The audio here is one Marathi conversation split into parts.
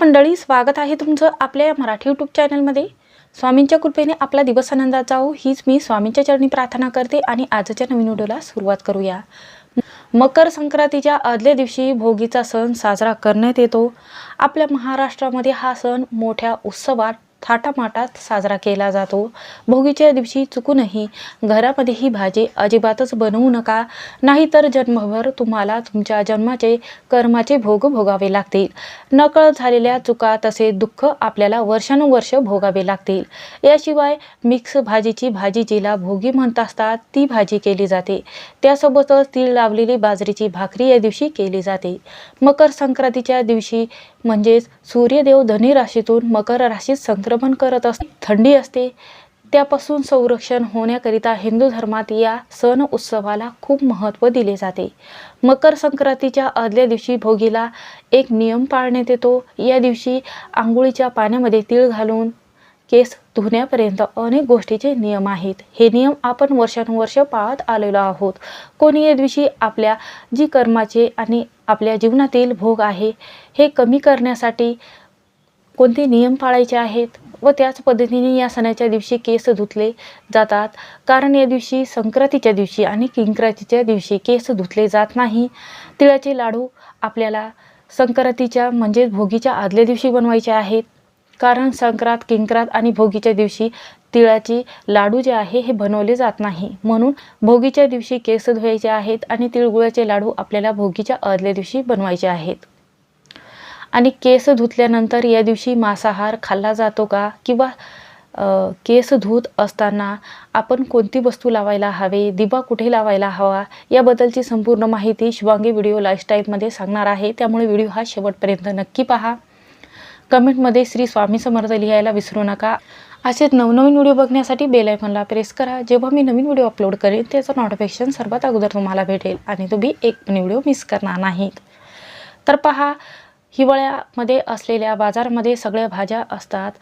मंडळी स्वागत आहे तुमचं आपल्या या मराठी यूट्यूब चॅनलमध्ये स्वामींच्या कृपेने आपला दिवस आनंदात जाओ हीच मी स्वामींच्या चरणी प्रार्थना करते आणि आजच्या नवीन व्हिडिओला सुरुवात करूया. मकर संक्रांतीच्या आदल्या दिवशी भोगीचा सण साजरा करण्यात येतो. आपल्या महाराष्ट्रामध्ये हा सण मोठ्या उत्सवात थाटामाटात साजरा केला जातो. भोगीच्या दिवशी चुकूनही घरामध्ये ही भाजी अजिबातच बनवू नका. नाहीतर जन्मभर तुम्हाला तुमच्या जन्माचे कर्माचे भोग भोगावे लागतील. नकळत झालेल्या चुका तसे दुःख आपल्याला वर्षानुवर्ष भोगावे लागतील. याशिवाय मिक्स भाजीची भाजी जिला भोगी म्हणत असतात ती भाजी केली जाते. त्यासोबतच तीळ लावलेली बाजरीची भाकरी या दिवशी केली जाते. मकर संक्रांतीच्या दिवशी म्हणजेच सूर्यदेव धनी राशीतून मकर राशीत संक्रमण करत असते थंडी असते. त्यापासून संरक्षण होण्याकरिता हिंदू धर्मात या सण उत्सवाला खूप महत्त्व दिले जाते. मकर संक्रांतीच्या आदल्या दिवशी भोगीला एक नियम पाळण्यात येतो. या दिवशी आंघोळीच्या पाण्यामध्ये तीळ घालून केस धुण्यापर्यंत अनेक गोष्टीचे नियम आहेत. हे नियम आपण वर्षानुवर्ष पाळत आलेलो आहोत. कोणी या दिवशी आपल्या जी कर्माचे आणि आपल्या जीवनातील भोग आहे हे कमी करण्यासाठी कोणते नियम पाळायचे आहेत व त्याच पद्धतीने या सणाच्या दिवशी केस धुतले जातात. कारण या दिवशी संक्रांतीच्या दिवशी आणि किंक्रांतीच्या दिवशी केस धुतले जात नाही. तिळाचे लाडू आपल्याला संक्रांतीच्या म्हणजेच भोगीच्या आदल्या दिवशी बनवायचे आहेत. कारण संक्रांत किंक्रांत आणि भोगीच्या दिवशी तिळाची लाडू जे आहे हे बनवले जात नाही. म्हणून भोगीच्या दिवशी केस धुवायचे आहेत आणि तिळगुळाचे लाडू आपल्याला भोगीच्या आदल्या दिवशी बनवायचे आहेत. आणि केस धुतल्यानंतर या दिवशी मांसाहार खाल्ला जातो का? किंवा केस धुत असताना आपण कोणती वस्तू लावायला हवे? दिवा कुठे लावायला हवा? याबद्दलची संपूर्ण माहिती शिवांगी व्हिडिओ लाईफस्टाईलमध्ये सांगणार आहे. त्यामुळे व्हिडिओ हा शेवटपर्यंत नक्की पहा. कमेंटमध्ये श्री स्वामी समर्थ लिहायला विसरू नका. असेच नवनवीन व्हिडिओ बघण्यासाठी बेल आयकॉनला प्रेस करा. जेव्हा मी नवीन व्हिडिओ अपलोड करेन त्याचं नोटिफिकेशन सर्वात अगोदर तुम्हाला भेटेल आणि तुम्ही एक पण व्हिडिओ मिस करणार नाहीत. तर पहा हिवाळ्यामध्ये असलेल्या बाजारामध्ये सगळ्या भाज्या असतात.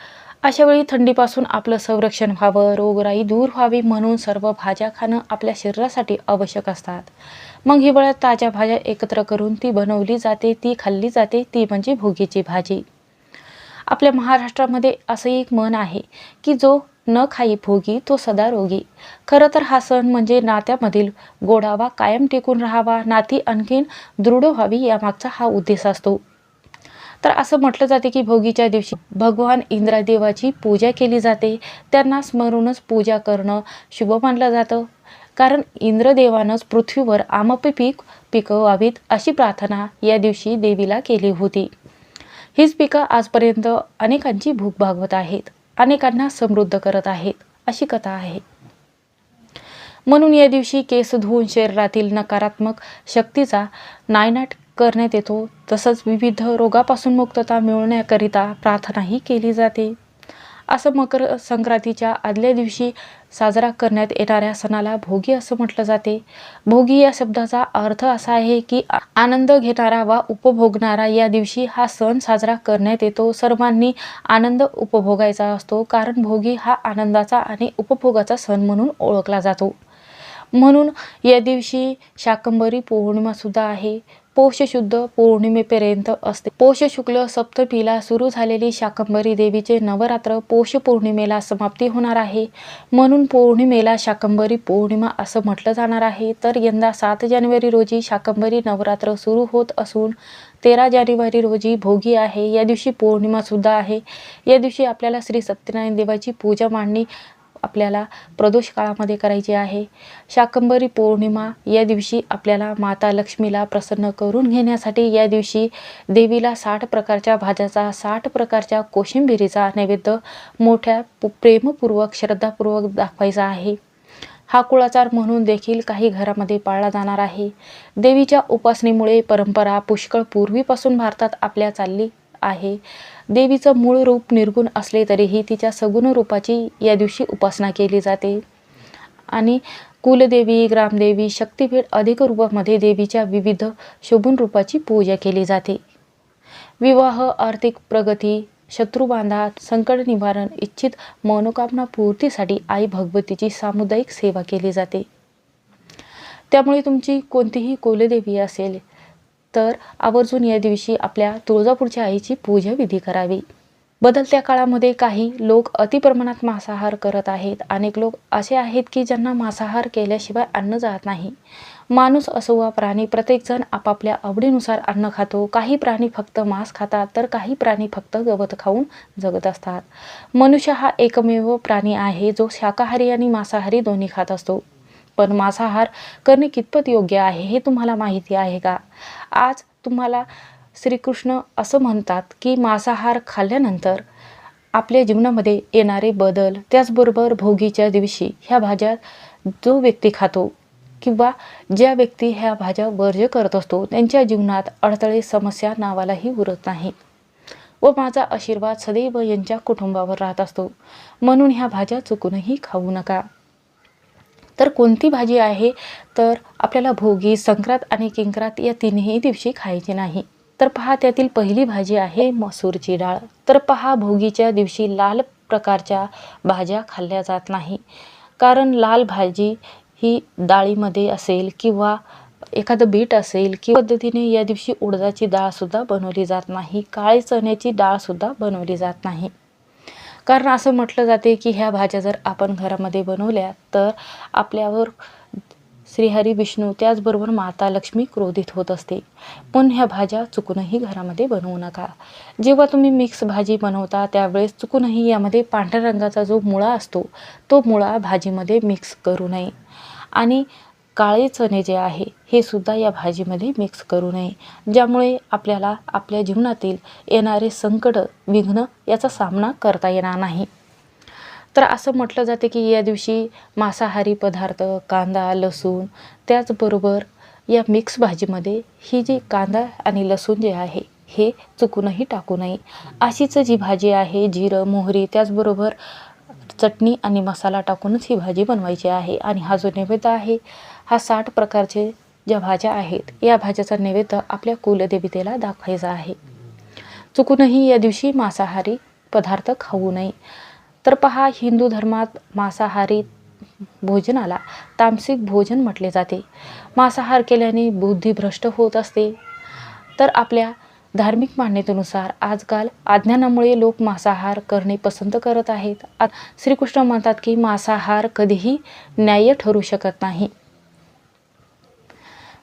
अशावेळी थंडीपासून आपलं संरक्षण व्हावं रोगराई दूर व्हावी म्हणून सर्व भाज्या खाणं आपल्या शरीरासाठी आवश्यक असतात. मग हिवाळ्यात ताज्या भाज्या एकत्र करून ती बनवली जाते ती खाल्ली जाते ती म्हणजे भोगीची भाजी. आपल्या महाराष्ट्रामध्ये असं एक मन आहे की जो न खाई भोगी तो सदा रोगी. खरं तर हा सण म्हणजे नात्यामधील गोडावा कायम टिकून राहावा नाती आणखीन दृढ व्हावी यामागचा हा उद्देश असतो. तर असं म्हटलं जाते की भोगीच्या दिवशी भगवान इंद्रादेवाची पूजा केली जाते. त्यांना स्मरूनच पूजा करणं शुभ मानलं जातं. कारण इंद्रदेवानंच पृथ्वीवर आमपे पीक पिकवावीत अशी प्रार्थना या दिवशी देवीला केली होती. हीच पिकं आजपर्यंत अनेकांची भूक भागवत आहेत. अनेकांना समृद्ध करत आहेत अशी कथा आहे. म्हणून या दिवशी केस धुवून शरीरातील नकारात्मक शक्तीचा नायनाट करण्यात येतो. तसंच विविध रोगापासून मुक्तता मिळवण्याकरिता प्रार्थनाही केली जाते. असं मकर संक्रांतीच्या आदल्या दिवशी साजरा करण्यात येणाऱ्या सणाला भोगी असं म्हटलं जाते. भोगी या शब्दाचा अर्थ असा आहे की आनंद घेणारा वा उपभोगणारा या दिवशी हा सण साजरा करण्यात येतो. सर्वांनी आनंद उपभोगायचा असतो कारण भोगी हा आनंदाचा आणि उपभोगाचा सण म्हणून ओळखला जातो. म्हणून या दिवशी शाकंभरी पौर्णिमासुद्धा आहे. पौष शुद्ध पौर्णिमेपर्यंत असते. पौष शुक्ल सप्तमीला सुरू झालेली शाकंभरी देवीचे नवरात्र पौष पौर्णिमेला समाप्ती होणार आहे. म्हणून पौर्णिमेला शाकंभरी पौर्णिमा असं म्हटलं जाणार आहे. तर यंदा सात जानेवारी रोजी शाकंभरी नवरात्र सुरू होत असून तेरा जानेवारी रोजी भोगी आहे. या दिवशी पौर्णिमा सुद्धा आहे. या दिवशी आपल्याला श्री सत्यनारायण देवाची पूजा मांडणी आपल्याला प्रदोष काळामध्ये करायची आहे. शाकंभरी पौर्णिमा या दिवशी आपल्याला माता लक्ष्मीला प्रसन्न करून घेण्यासाठी या दिवशी देवीला साठ प्रकारच्या भाज्याचा साठ प्रकारच्या कोशिंबिरीचा नैवेद्य मोठ्या पु- प्रेमपूर्वक श्रद्धापूर्वक दाखवायचा आहे. हा कुळाचार म्हणून देखील काही घरामध्ये पाळला जाणार आहे. देवीच्या उपासनेमुळे परंपरा पुष्कळ पूर्वीपासून भारतात आपल्या चालली. आहे. देवीचं मूळ रूप निर्गुण असले तरीही तिच्या सगुण रूपाची या दिवशी उपासना केली जाते. आणि कुलदेवी ग्रामदेवी शक्तीपीठ अधिक रूपामध्ये देवीच्या विविध शोभून रूपाची पूजा केली जाते. विवाह आर्थिक प्रगती शत्रुबांधा संकट निवारण इच्छित मनोकामना पूर्तीसाठी आई भगवतीची सामुदायिक सेवा केली जाते. त्यामुळे तुमची कोणतीही कुलदेवी असेल तर आवर्जून या दिवशी आपल्या तुळजापूरच्या आईची पूजा विधी करावी. बदलत्या काळामध्ये काही लोक अतिप्रमाणात मांसाहार करत आहेत. अनेक लोक असे आहेत की ज्यांना मांसाहार केल्याशिवाय अन्न जात नाही. माणूस असो वा प्राणी प्रत्येकजण आपापल्या आवडीनुसार अन्न खातो. काही प्राणी फक्त मांस खातात तर काही प्राणी फक्त गवत खाऊन जगत असतात. मनुष्य हा एकमेव प्राणी आहे जो शाकाहारी आणि मांसाहारी दोन्ही खात असतो. पण मांसाहार करणे कितपत योग्य आहे हे तुम्हाला माहिती आहे का? आज तुम्हाला श्रीकृष्ण असं म्हणतात की मांसाहार खाल्ल्यानंतर आपल्या जीवनामध्ये येणारे बदल त्याचबरोबर भोगीच्या दिवशी ह्या भाज्या जो व्यक्ती खातो किंवा ज्या व्यक्ती ह्या भाज्या वर्ज्य करत असतो त्यांच्या जीवनात अडथळे समस्या नावालाही उरत नाही. व माझा आशीर्वाद सदैव यांच्या कुटुंबावर राहत असतो. म्हणून ह्या भाज्या चुकूनही खाऊ नका. तर कोणती भाजी आहे? तर आपल्याला भोगी संक्रांत आणि किंक्रात या तिन्ही दिवशी खायची नाही. तर पहा त्यातील पहिली भाजी आहे मसूरची डाळ. तर पहा भोगीच्या दिवशी लाल प्रकारच्या भाज्या खाल्ल्या जात नाही. कारण लाल भाजी ही डाळीमध्ये असेल किंवा एखादं बीट असेल किंवा पद्धतीने या दिवशी उडदाची डाळसुद्धा बनवली जात नाही. काळे चण्याची डाळसुद्धा बनवली जात नाही. कारण असं म्हटलं जाते की ह्या भाज्या जर आपण घरामध्ये बनवल्या तर आपल्यावर श्रीहरी विष्णू त्याचबरोबर माता लक्ष्मी क्रोधित होत असते. पण ह्या भाज्या चुकूनही घरामध्ये बनवू नका. जेव्हा तुम्ही मिक्स भाजी बनवता त्यावेळेस चुकूनही यामध्ये पांढऱ्या रंगाचा जो मुळा असतो तो मुळा भाजीमध्ये मिक्स करू नये. आणि काळे चणे जे आहे हे सुद्धा या भाजीमध्ये मिक्स करू नये ज्यामुळे आपल्याला आपल्या जीवनातील येणारे संकट विघ्न याचा सामना करता येणार नाही. तर असं म्हटलं जाते की या दिवशी मांसाहारी पदार्थ कांदा लसूण त्याचबरोबर या मिक्स भाजीमध्ये ही जी कांदा आणि लसूण जे आहे हे चुकूनही टाकू नये. अशीच जी भाजी आहे जिरं मोहरी त्याचबरोबर चटणी आणि मसाला टाकूनच ही भाजी बनवायची आहे. आणि हा जो नैवेद्य आहे हा साठ प्रकारचे ज्या भाज्या आहेत या भाज्याचा नैवेद्य आपल्या कुलदेवतेला दाखवायचा आहे. चुकूनही या दिवशी मांसाहारी पदार्थ खाऊ नये. तर पहा हिंदू धर्मात मांसाहारी भोजनाला तामसिक भोजन म्हटले जाते. मांसाहार केल्याने बुद्धी भ्रष्ट होत असते. तर आपल्या धार्मिक मान्यतेनुसार आजकाल अज्ञानामुळे लोक मांसाहार करणे पसंत करत आहेत. श्रीकृष्ण म्हणतात की मांसाहार कधीही न्याय्य ठरू शकत नाही.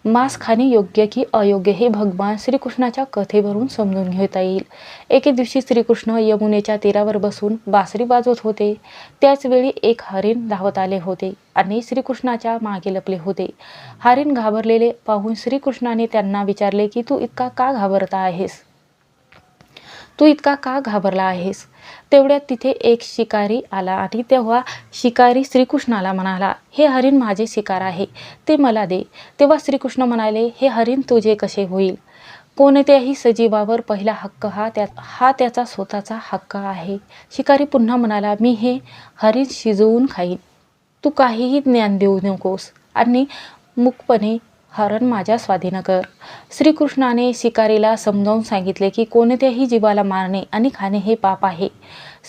मांस खाणे योग्य की अयोग्य हे भगवान श्रीकृष्णाच्या कथेवरून समजून घेता येईल. एके दिवशी श्रीकृष्ण यमुनेच्या तीरावर बसून बासरी वाजवत होते. त्याचवेळी एक हरिण धावत आले होते आणि श्रीकृष्णाच्या मागे लपले होते. हरिण घाबरलेले पाहून श्रीकृष्णाने त्यांना विचारले की तू इतका का घाबरता आहेस? तू इतका का घाबरला आहेस? तेवढ्यात तिथे एक शिकारी आला आणि तेव्हा शिकारी श्रीकृष्णाला म्हणाला हे हरिण माझे शिकार आहे ते मला दे. तेव्हा श्रीकृष्ण म्हणाले हे हरिण तुझे कसे होईल? कोणत्याही सजीवावर पहिला हक्क हा त्या हा त्याचा स्वतःचा हक्क आहे. शिकारी पुन्हा म्हणाला मी हे हरिण शिजवून खाईन. तू काहीही ज्ञान देऊ नकोस आणि मुकपणे हरण माझ्या स्वाधीन कर. श्रीकृष्णाने शिकारीला समजावून सांगितले की कोणत्याही जीवाला मारणे आणि खाणे हे पाप आहे.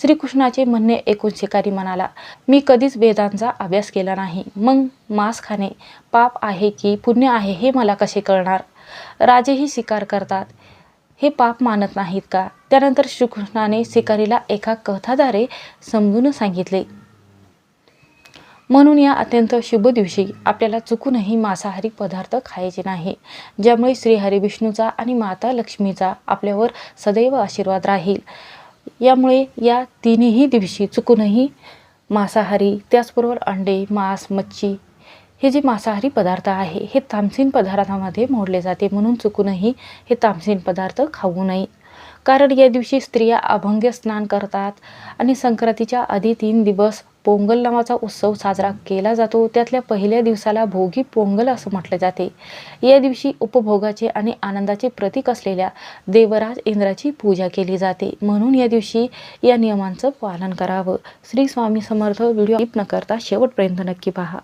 श्रीकृष्णाचे म्हणणे ऐकून शिकारी म्हणाला मी कधीच वेदांचा अभ्यास केला नाही. मग मांस खाणे पाप आहे की पुण्य आहे हे मला कसे कळणार? राजेही शिकार करतात. हे पाप मानत नाहीत का? त्यानंतर श्रीकृष्णाने शिकारीला एका कथाद्वारे समजून सांगितले म्हणून या अत्यंत शुभ दिवशी आपल्याला चुकूनही मांसाहारी पदार्थ खायचे नाही. ज्यामुळे श्री हरिविष्णूचा आणि माता लक्ष्मीचा आपल्यावर सदैव आशीर्वाद राहील. यामुळे या तिन्ही दिवशी चुकूनही मांसाहारी त्याचबरोबर अंडे मांस मच्छी हे जे मांसाहारी पदार्थ आहे हे तामसीन पदार्थामध्ये मोडले जाते. म्हणून चुकूनही हे तामसीन पदार्थ खाऊ नये. कारण या दिवशी स्त्रिया अभंग स्नान करतात आणि संक्रांतीच्या आधी तीन दिवस पोंगल नावाचा उत्सव साजरा केला जातो. त्यातल्या पहिल्या दिवसाला भोगी पोंगल असं म्हटले जाते. या दिवशी उपभोगाचे आणि आनंदाचे प्रतीक असलेल्या देवराज इंद्राची पूजा केली जाते. म्हणून या दिवशी या नियमांचं पालन करावं. श्री स्वामी समर्थ व्हिडिओ न करता शेवटपर्यंत नक्की पहा.